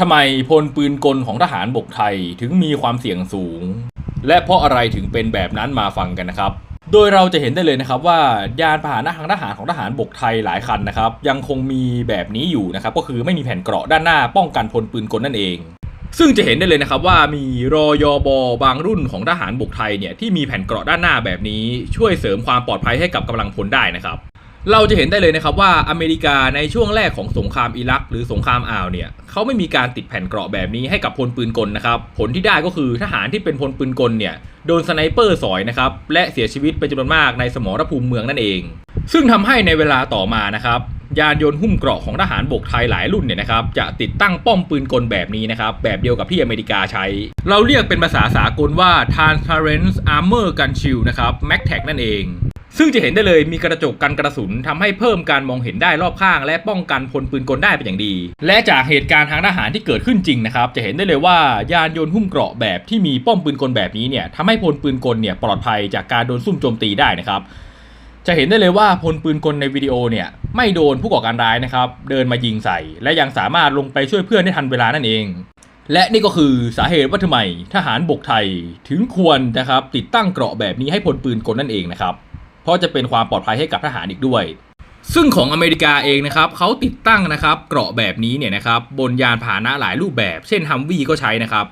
ทำไมพลปืนกลของทหารบกไทยถึงมีความเสี่ยงสูง และเพราะอะไรถึงเป็นแบบนั้นมาฟังกันนะครับ โดยเราจะเห็นได้เลยนะครับว่ายานพาหนะทางทหารของทหารบกไทยหลายคันนะครับ ยังคงมีแบบนี้อยู่นะครับ ก็คือไม่มีแผ่นเกราะด้านหน้าป้องกันพลปืนกลนั่นเอง ซึ่งจะเห็นได้เลยนะครับว่ามีรอยอบอบางรุ่นของทหารบกไทยเนี่ยที่มีแผ่นเกราะด้านหน้าแบบนี้ ช่วยเสริมความปลอดภัยให้กับกำลังพลได้นะครับ เราจะเห็นได้เลยนะครับว่าอเมริกาในช่วงแรกของสงครามอิรัก หรือสงครามอ่าวเนี่ยเขาไม่มีการติดแผ่นเกราะแบบนี้ให้กับพลปืนกลนะครับ ผลที่ได้ก็คือทหารที่เป็นพลปืนกลเนี่ยโดนสไนเปอร์สอยนะครับและเสียชีวิตเป็นจำนวนมากในสมรภูมิเมืองนั่นเอง ซึ่งทำให้ในเวลาต่อมานะครับยานยนต์หุ้มเกราะของทหารบกไทยหลายรุ่นเนี่ยนะครับจะติดตั้งป้อมปืนกลแบบนี้นะครับแบบเดียวกับที่อเมริกาใช้ เราเรียกเป็นภาษาสากลว่า transparent armor gun shield นะครับ MACTAC นั่นเอง ซึ่งจะเห็นได้เลยมีกระจกกันกระสุนทำให้เพิ่มการมองเห็นได้รอบข้าง และป้องกันพลปืนกลได้เป็นอย่างดี และจากเหตุการณ์ทางทหารที่เกิดขึ้นจริงนะครับจะเห็นได้เลยว่ายานยนต์หุ้มเกราะแบบที่มีป้อมปืนกลแบบนี้เนี่ยทำให้พลปืนกลเนี่ยปลอดภัยจากการโดนซุ่มโจมตีได้นะครับจะเห็นได้เลยว่าพลปืนกลในวิดีโอเนี่ยไม่โดนผู้ก่อการร้ายนะครับเดินมายิงใส่ และยังสามารถลงไปช่วยเพื่อนได้ทันเวลานั่นเอง และนี่ก็คือสาเหตุว่าทำไมทหารบกไทยถึงควรนะครับติดตั้งเกราะแบบนี้ให้พลปืนกลนั่นเองนะครับ เพราะจะเป็นความปลอดภัยให้กับทหารอีกด้วย ซึ่งของอเมริกาเองนะครับเขาติดตั้งนะครับเกราะแบบนี้เนี่ยนะครับบนยานพาหนะหลายรูปแบบ เช่นฮัมวีก็ใช้นะครับ